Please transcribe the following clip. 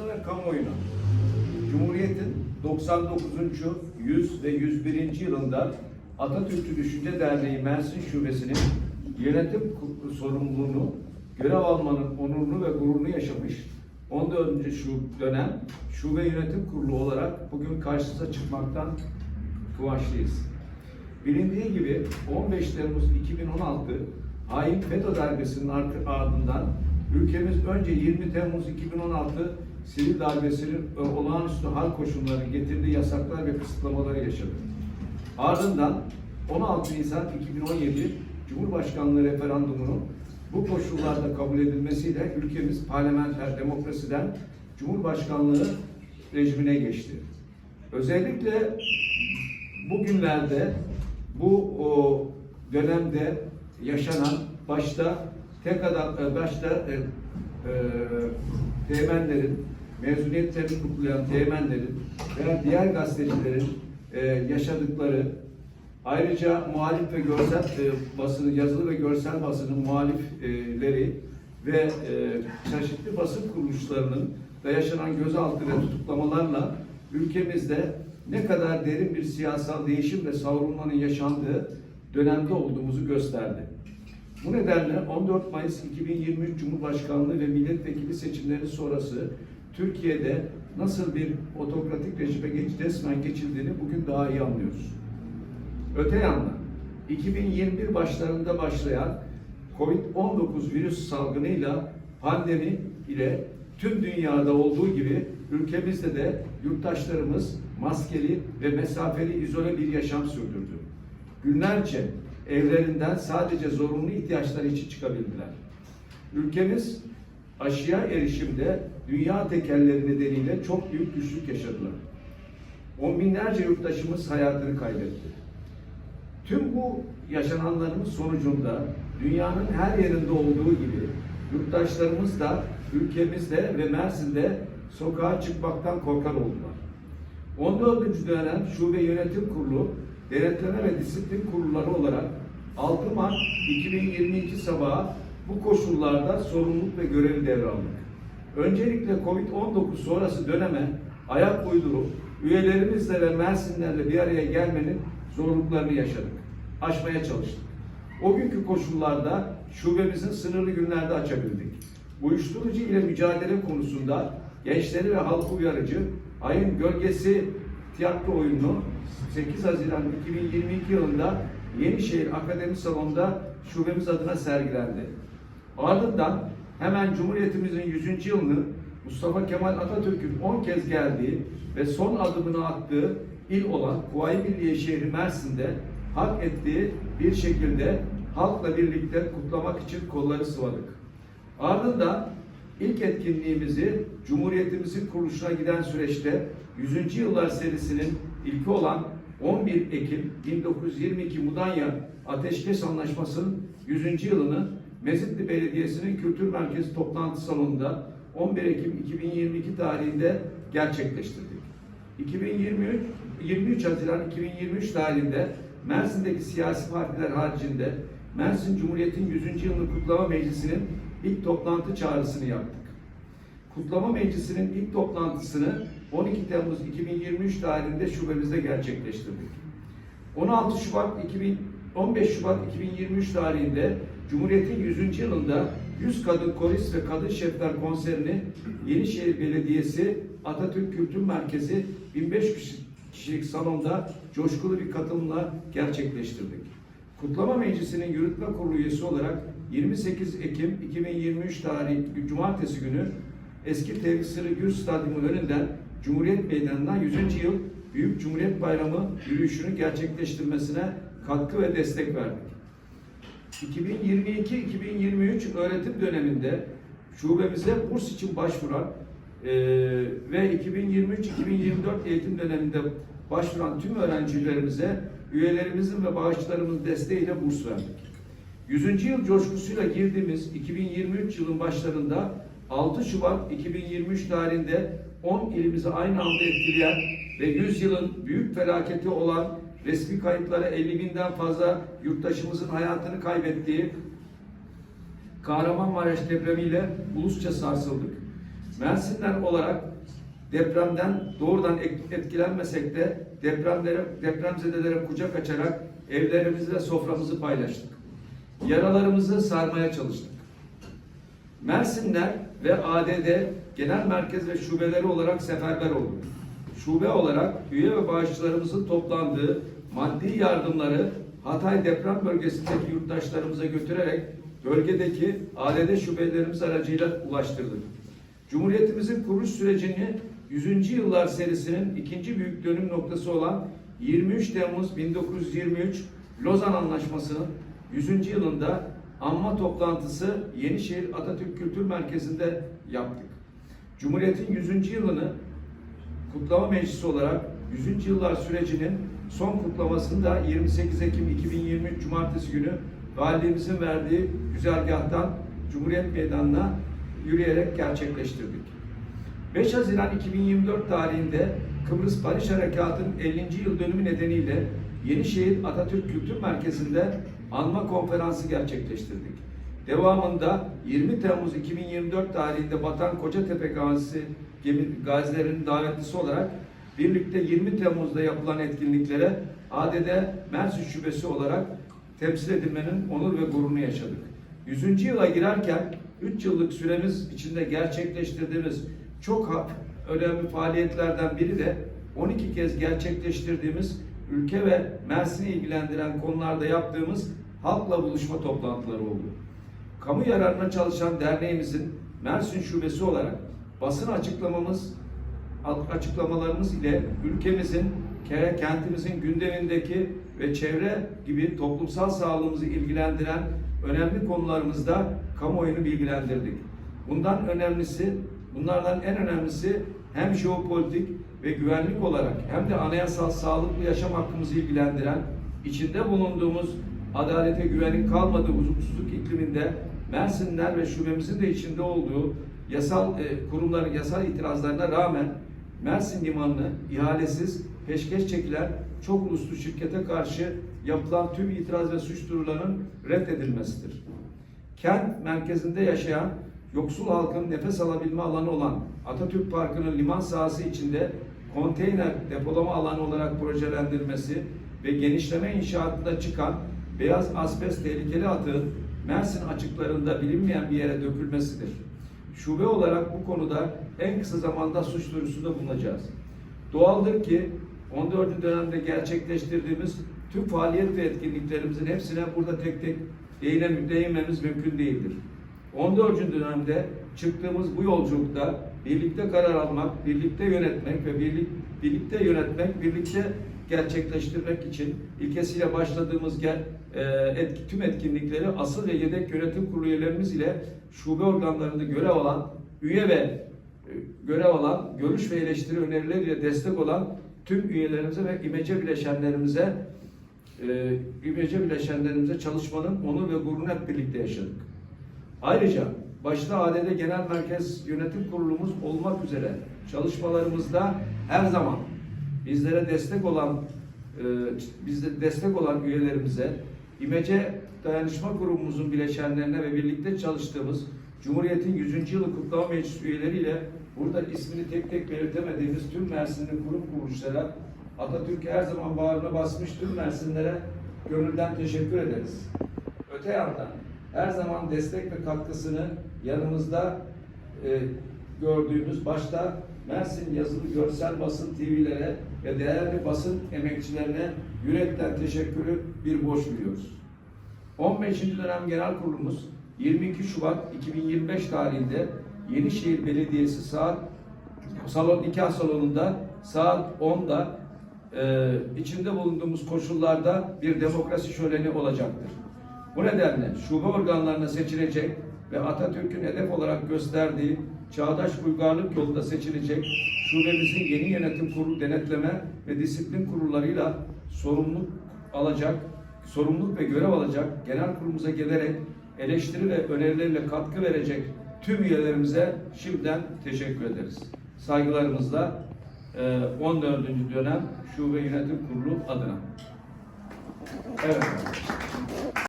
basınımıza ve kamuoyuna Cumhuriyet'in 99. 100 ve 101. yılında Atatürkçü Düşünce Derneği Mersin Şubesi'nin yönetim sorumluluğunu görev almanın onurunu ve gururunu yaşamış 14. şu dönem Şube Yönetim Kurulu olarak bugün karşınıza çıkmaktan kıvançlıyız. Bilindiği gibi 15 Temmuz 2016 hain FETÖ darbesinin ardından ülkemiz önce 20 Temmuz 2016 sivil darbesinin e, olağanüstü hal koşulları getirdiği yasaklar ve kısıtlamaları yaşadı. Ardından 16 Nisan 2017 Cumhurbaşkanlığı referandumunun bu koşullarda kabul edilmesiyle ülkemiz parlamenter demokrasiden Cumhurbaşkanlığı rejimine geçti. Özellikle bugünlerde bu o, dönemde yaşanan başta tek adam e, başta e, e, teğmenlerin mezuniyetlerini kutlayan teğmenlerin veya diğer gazetecilerin e, yaşadıkları ayrıca muhalif ve görsel e, basını yazılı ve görsel basının muhalifleri ve e, çeşitli basın kuruluşlarının da yaşanan gözaltı ve tutuklamalarla ülkemizde ne kadar derin bir siyasal değişim ve savrulmanın yaşandığı dönemde olduğumuzu gösterdi. Bu nedenle 14 Mayıs 2023 Cumhurbaşkanlığı ve milletvekili seçimleri sonrası Türkiye'de nasıl bir otokratik rejime geç, resmen geçildiğini bugün daha iyi anlıyoruz. Öte yandan 2021 başlarında başlayan Covid-19 virüs salgınıyla pandemi ile tüm dünyada olduğu gibi ülkemizde de yurttaşlarımız maskeli ve mesafeli izole bir yaşam sürdürdü. Günlerce evlerinden sadece zorunlu ihtiyaçları için çıkabildiler. Ülkemiz aşıya erişimde dünya tekelleri nedeniyle çok büyük güçlük yaşadılar. On binlerce yurttaşımız hayatını kaybetti. Tüm bu yaşananların sonucunda dünyanın her yerinde olduğu gibi yurttaşlarımız da ülkemizde ve Mersin'de sokağa çıkmaktan korkar oldular. 14. dönem Şube Yönetim Kurulu Denetleme ve Disiplin Kurulları olarak 6 Mart 2022 sabahı bu koşullarda sorumluluk ve görevi devraldık. Öncelikle Covid-19 sonrası döneme ayak uydurup üyelerimizle ve Mersinlerle bir araya gelmenin zorluklarını yaşadık. Aşmaya çalıştık. O günkü koşullarda şubemizin sınırlı günlerde açabildik. Uyuşturucu ile mücadele konusunda gençleri ve halkı uyarıcı Ayın Gölgesi tiyatro oyununu 8 Haziran 2022 yılında Yenişehir Akademi Salonu'nda şubemiz adına sergilendi. Ardından hemen Cumhuriyetimizin 100. yılını Mustafa Kemal Atatürk'ün 10 kez geldiği ve son adımını attığı il olan Kuvayi Milliye şehri Mersin'de hak ettiği bir şekilde halkla birlikte kutlamak için kolları sıvadık. Ardından ilk etkinliğimizi Cumhuriyetimizin kuruluşuna giden süreçte 100. Yıllar serisinin ilki olan 11 Ekim 1922 Mudanya Ateşkes Anlaşması'nın 100. yılını Mezitli Belediyesi'nin Kültür Merkezi toplantı salonunda 11 Ekim 2022 tarihinde gerçekleştirdik. 2023 23 Haziran 2023 tarihinde Mersin'deki siyasi partiler haricinde Mersin Cumhuriyet'in 100. yılını kutlama meclisinin ilk toplantı çağrısını yaptık. Kutlama Meclisi'nin ilk toplantısını 12 Temmuz 2023 tarihinde şubemizde gerçekleştirdik. 16 Şubat 2000, 15 Şubat 2023 tarihinde Cumhuriyet'in 100. yılında 100 kadın korist ve kadın şefler konserini Yenişehir Belediyesi Atatürk Kültür Merkezi 1500 kişilik salonda coşkulu bir katılımla gerçekleştirdik. Kutlama Meclisi'nin yürütme kurulu üyesi olarak 28 Ekim 2023 tarihi Cumartesi günü eski Tevfik Gül Stadyumu önünden Cumhuriyet Meydanı'ndan 100. yıl Büyük Cumhuriyet Bayramı yürüyüşünü gerçekleştirmesine katkı ve destek verdik. 2022-2023 öğretim döneminde şubemize burs için başvuran eee, ve 2023-2024 eğitim döneminde başvuran tüm öğrencilerimize üyelerimizin ve bağışçılarımızın desteğiyle burs verdik. 100. yıl coşkusuyla girdiğimiz 2023 yılın başlarında 6 Şubat 2023 tarihinde 10 ilimizi aynı anda etkileyen ve 100 yılın büyük felaketi olan resmi kayıtlara 50 binden fazla yurttaşımızın hayatını kaybettiği Kahramanmaraş depremiyle ulusça sarsıldık. Mersinler olarak depremden doğrudan et- etkilenmesek de depremlere, depremzedelere kucak açarak evlerimizi ve soframızı paylaştık. Yaralarımızı sarmaya çalıştık. Mersinler ve ADD genel merkez ve şubeleri olarak seferber oldu. Şube olarak üye ve bağışçılarımızın toplandığı maddi yardımları Hatay deprem bölgesindeki yurttaşlarımıza götürerek bölgedeki ADD şubelerimiz aracıyla ulaştırdık. Cumhuriyetimizin kuruluş sürecini 100. yıllar serisinin ikinci büyük dönüm noktası olan 23 Temmuz 1923 Lozan Anlaşması'nın 100. yılında anma toplantısı Yenişehir Atatürk Kültür Merkezi'nde yaptık. Cumhuriyet'in 100. yılını kutlama meclisi olarak 100. yıllar sürecinin son kutlamasını da 28 Ekim 2023 Cumartesi günü valiliğimizin verdiği güzergahtan Cumhuriyet Meydanı'na yürüyerek gerçekleştirdik. 5 Haziran 2024 tarihinde Kıbrıs Barış Harekatı'nın 50. yıl dönümü nedeniyle Yenişehir Atatürk Kültür Merkezi'nde anma konferansı gerçekleştirdik. Devamında 20 Temmuz 2024 tarihinde Batan Kocatepe Gazisi gemi gazilerinin davetlisi olarak birlikte 20 Temmuz'da yapılan etkinliklere ADD Mersin Şubesi olarak temsil edilmenin onur ve gururunu yaşadık. 100. yıla girerken 3 yıllık süremiz içinde gerçekleştirdiğimiz çok önemli faaliyetlerden biri de 12 kez gerçekleştirdiğimiz ülke ve Mersin'i ilgilendiren konularda yaptığımız halkla buluşma toplantıları oldu. Kamu yararına çalışan derneğimizin Mersin Şubesi olarak basın açıklamamız açıklamalarımız ile ülkemizin, ke- kentimizin gündemindeki ve çevre gibi toplumsal sağlığımızı ilgilendiren önemli konularımızda kamuoyunu bilgilendirdik. Bundan önemlisi, bunlardan en önemlisi hem jeopolitik ve güvenlik olarak hem de anayasal sağlıklı yaşam hakkımızı ilgilendiren, içinde bulunduğumuz adalete güvenin kalmadığı huzursuzluk ikliminde Mersinler ve şubemizin de içinde olduğu yasal e, kurumların yasal itirazlarına rağmen Mersin Limanı'nı ihalesiz peşkeş çekilen çok uluslu şirkete karşı yapılan tüm itiraz ve suç duyurularının reddedilmesidir. Kent merkezinde yaşayan yoksul halkın nefes alabilme alanı olan Atatürk Parkı'nın liman sahası içinde konteyner depolama alanı olarak projelendirmesi ve genişleme inşaatında çıkan beyaz asbest tehlikeli atığın Mersin açıklarında bilinmeyen bir yere dökülmesidir. Şube olarak bu konuda en kısa zamanda suç duyurusunda bulunacağız. Doğaldır ki 14. dönemde gerçekleştirdiğimiz tüm faaliyet ve etkinliklerimizin hepsine burada tek tek değinmemiz mümkün değildir. 14. dönemde çıktığımız bu yolculukta birlikte karar almak, birlikte yönetmek ve birlik, birlikte yönetmek, birlikte gerçekleştirmek için ilkesiyle başladığımız gel, e, etki, tüm etkinlikleri asıl ve yedek yönetim kurulu üyelerimiz ile şube organlarında görev alan, üye ve e, görev alan, görüş ve eleştiri önerileriyle destek olan tüm üyelerimize ve imece bileşenlerimize e, imece bileşenlerimize çalışmanın onur ve gururunu hep birlikte yaşadık. Ayrıca başta ADD Genel Merkez Yönetim Kurulumuz olmak üzere çalışmalarımızda her zaman bizlere destek olan e, bizde destek olan üyelerimize İmece Dayanışma Kurumumuzun bileşenlerine ve birlikte çalıştığımız Cumhuriyet'in 100. yılı kutlama meclis üyeleriyle burada ismini tek tek belirtemediğimiz tüm Mersinli kurum kuruluşlara Atatürk her zaman bağrına basmış tüm Mersinlere gönülden teşekkür ederiz. Öte yandan her zaman destek ve katkısını yanımızda e, gördüğümüz başta Mersin yazılı görsel basın TV'lere ve değerli basın emekçilerine yürekten teşekkürü bir borç biliyoruz. 15. dönem genel kurulumuz 22 Şubat 2025 tarihinde Yenişehir Belediyesi saat salon nikah salonunda saat 10'da e, içinde bulunduğumuz koşullarda bir demokrasi şöleni olacaktır. Bu nedenle şube organlarına seçilecek ve Atatürk'ün hedef olarak gösterdiği çağdaş uygarlık yolunda seçilecek şubemizin yeni yönetim kurulu denetleme ve disiplin kurullarıyla sorumluluk alacak, sorumluluk ve görev alacak genel kurulumuza gelerek eleştiri ve önerileriyle katkı verecek tüm üyelerimize şimdiden teşekkür ederiz. Saygılarımızla e, 14. dönem Şube Yönetim Kurulu adına. Evet.